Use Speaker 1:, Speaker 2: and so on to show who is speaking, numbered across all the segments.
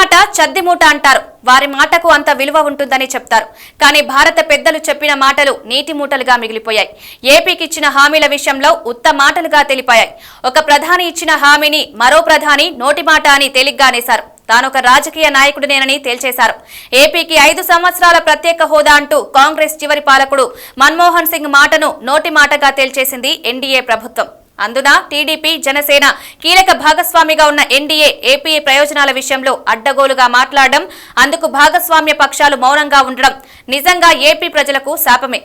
Speaker 1: మాట చద్దిమూట అంటారు. వారి మాటకు అంత విలువ ఉంటుందని చెప్తారు. కానీ భారత పెద్దలు చెప్పిన మాటలు నీటి మూటలుగా మిగిలిపోయాయి. ఏపీకి ఇచ్చిన హామీల విషయంలో ఉత్త మాటలుగా తెలిపాయి ఒక ప్రధాని ఇచ్చిన హామీని మరో ప్రధాని నోటి మాట అని తేలిగ్గా అనేశారు. తానొక రాజకీయ నాయకుడినేనని తేల్చేశారు. ఏపీకి ఐదు సంవత్సరాల ప్రత్యేక హోదా అంటూ కాంగ్రెస్ చివరి పాలకుడు మన్మోహన్ సింగ్ మాటను నోటి మాటగా తేల్చేసింది ఎన్డీఏ ప్రభుత్వం. అందున టీడీపీ జనసేన కీలక భాగస్వామిగా ఉన్న ఎన్డీఏ ఏపీ ప్రయోజనాల విషయంలో అడ్డగోలుగా మాట్లాడడం అందుకు భాగస్వామ్య పక్షాలు మౌనంగా ఉండడం నిజంగా ఏపీ ప్రజలకు శాపమే.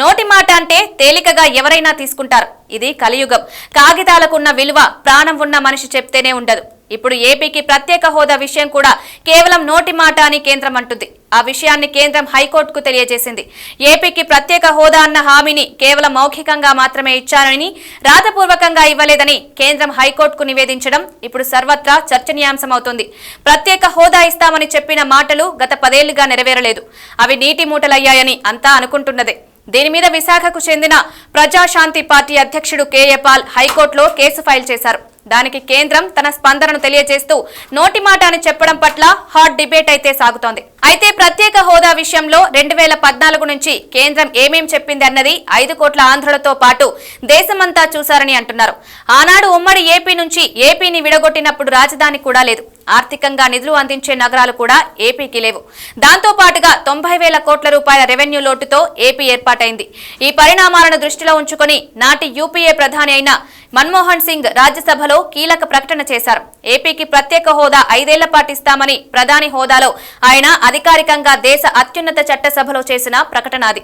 Speaker 1: నోటి మాట అంటే తేలికగా ఎవరైనా తీసుకుంటారు. ఇది కలియుగం. కాగితాలకున్న విలువ ప్రాణం ఉన్న మనిషి చెప్తేనే ఉండదు. ఇప్పుడు ఏపీకి ప్రత్యేక హోదా విషయం కూడా కేవలం నోటి మాట అని కేంద్రం అంటుంది. ఆ విషయాన్ని కేంద్రం హైకోర్టుకు తెలియజేసింది. ఏపీకి ప్రత్యేక హోదా అన్న హామీని కేవలం మౌఖికంగా మాత్రమే ఇచ్చారని రాతపూర్వకంగా ఇవ్వలేదని కేంద్రం హైకోర్టుకు నివేదించడం ఇప్పుడు సర్వత్రా చర్చనీయాంశమవుతోంది. ప్రత్యేక హోదా ఇస్తామని చెప్పిన మాటలు గత పదేళ్ళుగా నెరవేరలేదు. అవి నీటి మూటలయ్యాయని అంతా అనుకుంటున్నదే. దీని మీద విశాఖకు చెందిన ప్రజాశాంతి పార్టీ అధ్యక్షుడు కేఏ పాల్ హైకోర్టులో కేసు ఫైల్ చేశారు. దానికి కేంద్రం తన స్పందనను తెలియజేస్తూ నోటి మాట అని చెప్పడం పట్ల హాట్ డిబేట్ అయితే సాగుతోంది. అయితే ప్రత్యేక హోదా విషయంలో రెండు వేల పద్నాలుగు నుంచి కేంద్రం ఏమేం చెప్పింది అన్నది ఐదు కోట్ల ఆంధ్రులతో పాటు దేశమంతా చూశారని అంటున్నారు. ఆనాడు ఉమ్మడి ఏపీ నుంచి ఏపీని విడగొట్టినప్పుడు రాజధాని కూడా లేదు. ఆర్థికంగా నిధులు అందించే నగరాలు కూడా ఏపీకి లేవు. దాంతో పాటుగా తొంభై వేల కోట్ల రూపాయల రెవెన్యూ లోటుతో ఏపీ ఏర్పాటైంది. ఈ పరిణామాలను దృష్టిలో ఉంచుకుని నాటి యూపీఏ ప్రధాని అయిన మన్మోహన్ సింగ్ రాజ్యసభలో కీలక ప్రకటన చేశారు. ఏపీకి ప్రత్యేక హోదా ఐదేళ్ళ పాటిస్తామని ప్రధాని హోదాలో ఆయన అధికారికంగా దేశ అత్యున్నత చట్టసభలో చేసిన ప్రకటన అది.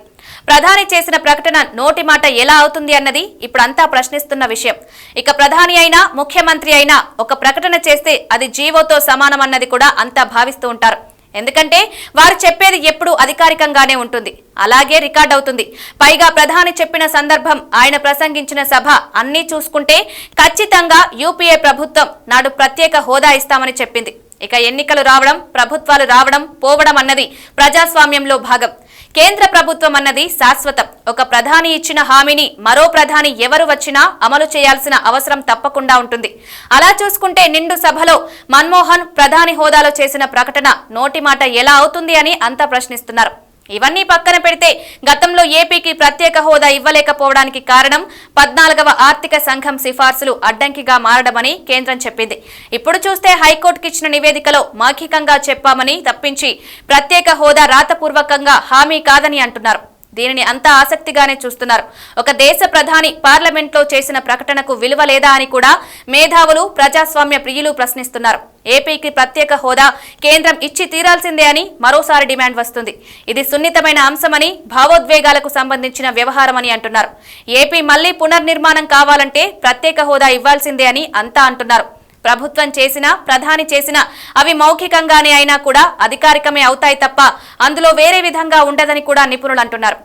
Speaker 1: ప్రధాని చేసిన ప్రకటన నోటి మాట ఎలా అవుతుంది అన్నది ఇప్పుడంతా ప్రశ్నిస్తున్న విషయం. ఇక ప్రధాని అయినా ముఖ్యమంత్రి అయినా ఒక ప్రకటన చేస్తే అది జీవోతో సమానమన్నది కూడా అంతా భావిస్తూ ఉంటారు. ఎందుకంటే వారు చెప్పేది ఎప్పుడూ అధికారికంగానే ఉంటుంది. అలాగే రికార్డ్ అవుతుంది. పైగా ప్రధాని చెప్పిన సందర్భం ఆయన ప్రసంగించిన సభ అన్నీ చూసుకుంటే ఖచ్చితంగా యూపీఏ ప్రభుత్వం నాడు ప్రత్యేక హోదా ఇస్తామని చెప్పింది. ఇక ఎన్నికలు రావడం ప్రభుత్వాలు రావడం పోవడం అన్నది ప్రజాస్వామ్యంలో భాగం. కేంద్ర ప్రభుత్వం అన్నది శాశ్వతం. ఒక ప్రధాని ఇచ్చిన హామీని మరో ప్రధాని ఎవరు వచ్చినా అమలు చేయాల్సిన అవసరం తప్పకుండా ఉంటుంది. అలా చూసుకుంటే నిండు సభలో మన్మోహన్ ప్రధాని హోదాలో చేసిన ప్రకటన నోటి మాట ఎలా అవుతుంది అని అంతా ప్రశ్నిస్తున్నారు. ఇవన్నీ పక్కన పెడితే గతంలో ఏపీకి ప్రత్యేక హోదా ఇవ్వలేకపోవడానికి కారణం పద్నాలుగవ ఆర్థిక సంఘం సిఫార్సులు అడ్డంకిగా మారడమని కేంద్రం చెప్పింది. ఇప్పుడు చూస్తే హైకోర్టుకి ఇచ్చిన నివేదికలో మౌఖికంగా చెప్పామని తప్పించి ప్రత్యేక హోదా రాతపూర్వకంగా హామీ కాదని అంటున్నారు. దీనిని అంతా ఆసక్తిగానే చూస్తున్నారు. ఒక దేశ ప్రధాని పార్లమెంట్లో చేసిన ప్రకటనకు విలువ లేదా అని కూడా మేధావులు ప్రజాస్వామ్య ప్రియులు ప్రశ్నిస్తున్నారు. ఏపీకి ప్రత్యేక హోదా కేంద్రం ఇచ్చి తీరాల్సిందే అని మరోసారి డిమాండ్ వస్తుంది. ఇది సున్నితమైన అంశమని భావోద్వేగాలకు సంబంధించిన వ్యవహారమని అంటున్నారు. ఏపీ మళ్ళీ పునర్నిర్మాణం కావాలంటే ప్రత్యేక హోదా ఇవ్వాల్సిందే అని అంతా అంటున్నారు. ప్రభుత్వం చేసినా ప్రధాని చేసినా అవి మౌఖికంగానే అయినా కూడా అధికారికమే అవుతాయి తప్ప అందులో వేరే విధంగా ఉండదని కూడా నిపుణులు అంటున్నారు.